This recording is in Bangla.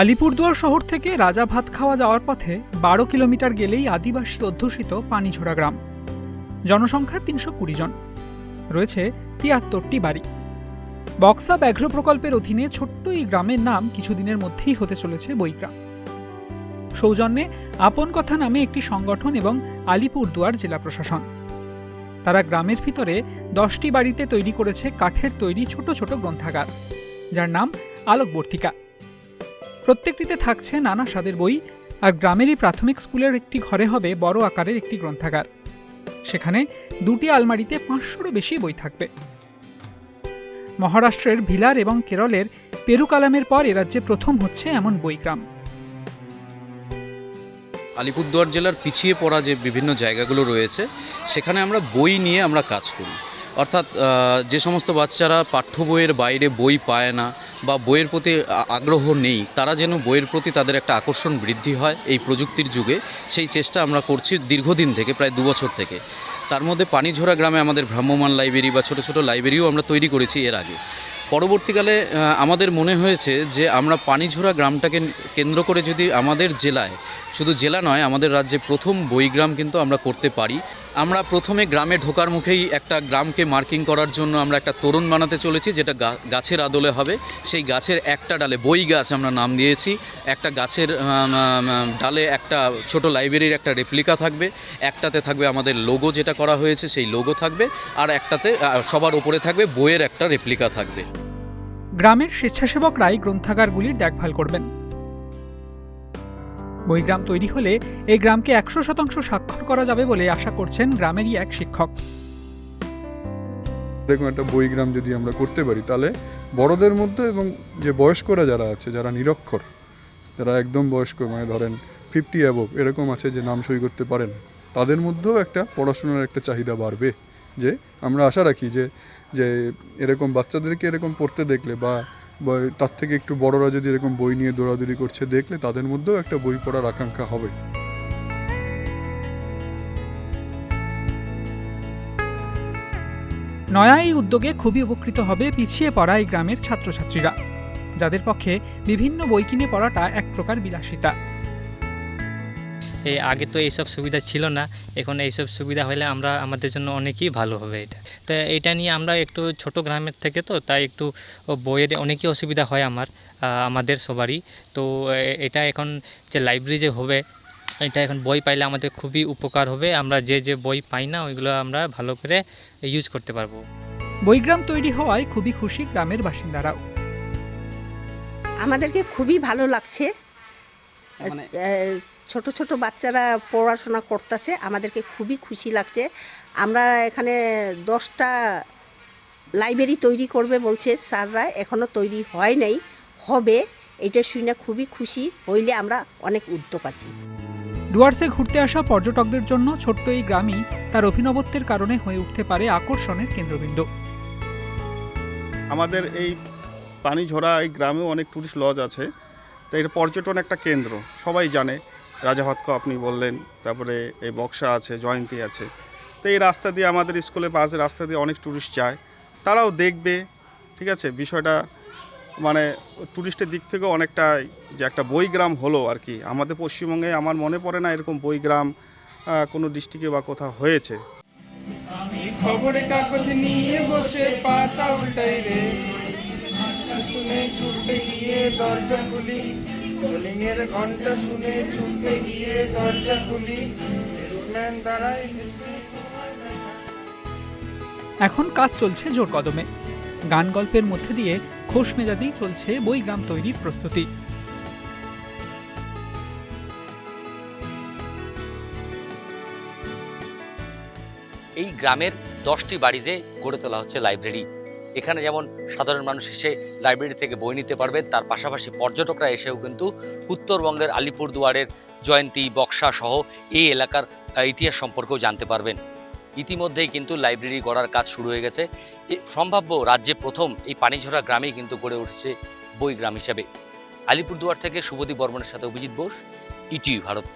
আলিপুরদুয়ার শহর থেকে রাজা ভাত খাওয়া যাওয়ার পথে বারো কিলোমিটার গেলেই আদিবাসী অধ্যুষিত পানিঝোড়া গ্রাম। জনসংখ্যা তিনশো কুড়ি জন। রয়েছে তিয়াত্তরটি বাড়ি। বক্সা ব্যাঘ্র প্রকল্পের অধীনে ছোট্ট এই গ্রামের নাম কিছুদিনের মধ্যেই হতে চলেছে বইগ্রাম সৌজন্যে আপন কথা নামে একটি সংগঠন এবং আলিপুরদুয়ার জেলা প্রশাসন। তারা গ্রামের ভিতরে দশটি বাড়িতে তৈরি করেছে কাঠের তৈরি ছোট ছোট গ্রন্থাগার, যার নাম আলোকবর্তিকা। প্রত্যেকটিতে থাকছে নানা স্বাদের বই, আর গ্রামেরই প্রাথমিক স্কুলের একটি ঘরে হবে বড় আকারের একটি গ্রন্থাগার। সেখানে দুটি আলমারিতে পাঁচশোরও বেশি বই থাকবে। মহারাষ্ট্রের ভিলার এবং কেরলের পেরুকালামের পর এ রাজ্যে প্রথম হচ্ছে এমন বইগ্রাম। আলিপুরদুয়ার জেলার পিছিয়ে পড়া যে বিভিন্ন জায়গাগুলো রয়েছে, সেখানে আমরা বই নিয়ে আমরা কাজ করি। অর্থাৎ যে সমস্ত বাচ্চারা পাঠ্য বইয়ের বাইরে বই পায় না বা বইয়ের প্রতি আগ্রহ নেই, তারা যেন বইয়ের প্রতি তাদের একটা আকর্ষণ বৃদ্ধি হয় এই প্রযুক্তির যুগে, সেই চেষ্টা আমরা করছি দীর্ঘদিন থেকে, প্রায় দু বছর থেকে। তার মধ্যে পানিঝোরা গ্রামে আমাদের ভ্রাম্যমান লাইব্রেরি বা ছোট ছোট লাইব্রেরিও আমরা তৈরি করেছি এর আগে। পরবর্তীকালে আমাদের মনে হয়েছে যে আমরা পানিঝোড়া গ্রামটাকে কেন্দ্র করে যদি আমাদের জেলায়, শুধু জেলা নয়, আমাদের রাজ্যে প্রথম বইগ্রাম কিন্তু আমরা করতে পারি। আমরা প্রথমে গ্রামে ঢোকার মুখেই একটা গ্রামকে মার্কিং করার জন্য আমরা একটা তরুণ বানাতে চলেছি, যেটা গাছের আদলে হবে। সেই গাছের একটা ডালে বই গাছ আমরা নাম দিয়েছি। একটা গাছের ডালে একটা ছোট লাইব্রেরির একটা রেপ্লিকা থাকবে। একটাতে থাকবে আমাদের লোগো যেটা করা হয়েছে, সেই লোগো থাকবে। আর একটাতে সবার ওপরে থাকবে বইয়ের একটা রেপ্লিকা থাকবে। গ্রামের স্বেচ্ছাসেবকরাই গ্রন্থাগারগুলির দেখভাল করবেন। বইগ্রাম তৈরি হলে এই গ্রামকে একশো শতাংশ স্বাক্ষর করা যাবে বলে আশা করছেন গ্রামেরই এক শিক্ষক। দেখুন, একটা বইগ্রাম যদি আমরা করতে পারি, তাহলে বড়দের মধ্যে এবং যে বয়স্করা যারা আছে, যারা নিরক্ষর, যারা একদম বয়স্ক মানে ধরেন ফিফটি অ্যাবভ এরকম আছে যে নাম সই করতে পারেন, তাদের মধ্যেও একটা পড়াশোনার একটা চাহিদা বাড়বে। যে আমরা আশা রাখি যে যে এরকম বাচ্চাদেরকে এরকম পড়তে দেখলে বা তার থেকে একটু বড়রা যদি এরকম বই নিয়ে দৌড়াদৌড়ি করছে, দেখলে তাদের মধ্যেও একটা বই পড়ার আকাঙ্ক্ষা হবে। নয়া এই উদ্যোগে খুবই উপকৃত হবে পিছিয়ে পড়া এই গ্রামের ছাত্রছাত্রীরা, যাদের পক্ষে বিভিন্ন বই কিনে পড়াটা এক প্রকার বিলাসিতা। এই আগে তো এইসব সুবিধা ছিল না। এখন এইসব সুবিধা হলে আমরা আমাদের জন্য অনেকই ভালো হবে এটা। তো এটা নিয়ে আমরা একটু ছোট গ্রামের থেকে তো তাই একটু বইয়ের অনেকই অসুবিধা হয় আমার আমাদের সবারই। তো এটা এখন যে লাইব্রেরি যে হবে এটা এখন বই পাইলে আমাদের খুবই উপকার হবে। আমরা যে যে বই পাই না ওইগুলো আমরা ভালো করে ইউজ করতে পারব। বইগ্রাম তৈরি হওয়ায় খুবই খুশি গ্রামের বাসিন্দারাও। আমাদেরকে খুবই ভালো লাগছে। মানে- ছোট ছোট বাচ্চারা পড়াশোনা করতেছে আমাদেরকে খুবই খুশি লাগছে। আমরা এখানে দশটা লাইব্রেরি তৈরি করবে বলছে স্যাররা এখনও তৈরি হয় নাই হবে এটা শুনে খুবই খুশি হইলে আমরা অনেক উদ্যোগ আছি। ডুয়ার্সে ঘুরতে আসা পর্যটকদের জন্য ছোট্ট এই গ্রামই তার অভিনবত্বের কারণে হয়ে উঠতে পারে আকর্ষণের কেন্দ্রবিন্দু। আমাদের এই পানিঝরা এই গ্রামেও অনেক টুরিস্ট লজ আছে। তো এটা পর্যটন একটা কেন্দ্র সবাই জানে। রাজাভাতক আপনি বললেন, তারপরে এই বক্সা আছে, জয়ন্তী আছে। তো এই রাস্তা দিয়ে আমাদের স্কুলের পাশে রাস্তা দিয়ে অনেক টুরিস্ট যায়। তারাও দেখবে, ঠিক আছে? বিষয়টা মানে টুরিস্টের দিক থেকেও অনেকটা যে একটা বইগ্রাম হলো আর কি। আমাদের পশ্চিমবঙ্গে আমার মনে পড়ে না এরকম বইগ্রাম কোনো ডিস্ট্রিক্টে বা কোথাও হয়েছে। নিয়ে বসে পাতা উল্টাই রে। শুনে ছুটে গিয়ে দরজা খুলি। ঘণ্টা শুনে ছুটে গিয়ে দরজা খুলি। সেলসম্যান দাঁড়ায় এখন কাজ চলছে জোর কদমে। গান গল্পের মধ্যে দিয়ে খোশ মেজাজেই চলছে বইগ্রাম তৈরির প্রস্তুতি। এই গ্রামের দশটি বাড়িতে গড়ে তোলা হচ্ছে লাইব্রেরি। এখানে যেমন সাধারণ মানুষ এসে লাইব্রেরি থেকে বই নিতে পারবেন তার পাশাপাশি পর্যটকরা এসেও কিন্তু উত্তরবঙ্গের আলিপুরদুয়ারের জয়ন্তী, বক্সা সহ এই এলাকার ইতিহাস সম্পর্কেও জানতে পারবেন। ইতিমধ্যেই কিন্তু লাইব্রেরি গড়ার কাজ শুরু হয়ে গেছে। সম্ভাব্য রাজ্যে প্রথম এই পানিঝরা গ্রামেই কিন্তু গড়ে উঠেছে বই গ্রাম হিসাবে। আলিপুরদুয়ার থেকে শুভদীপ বর্মনের সাথে অভিজিৎ বোস, ইটিভি ভারত।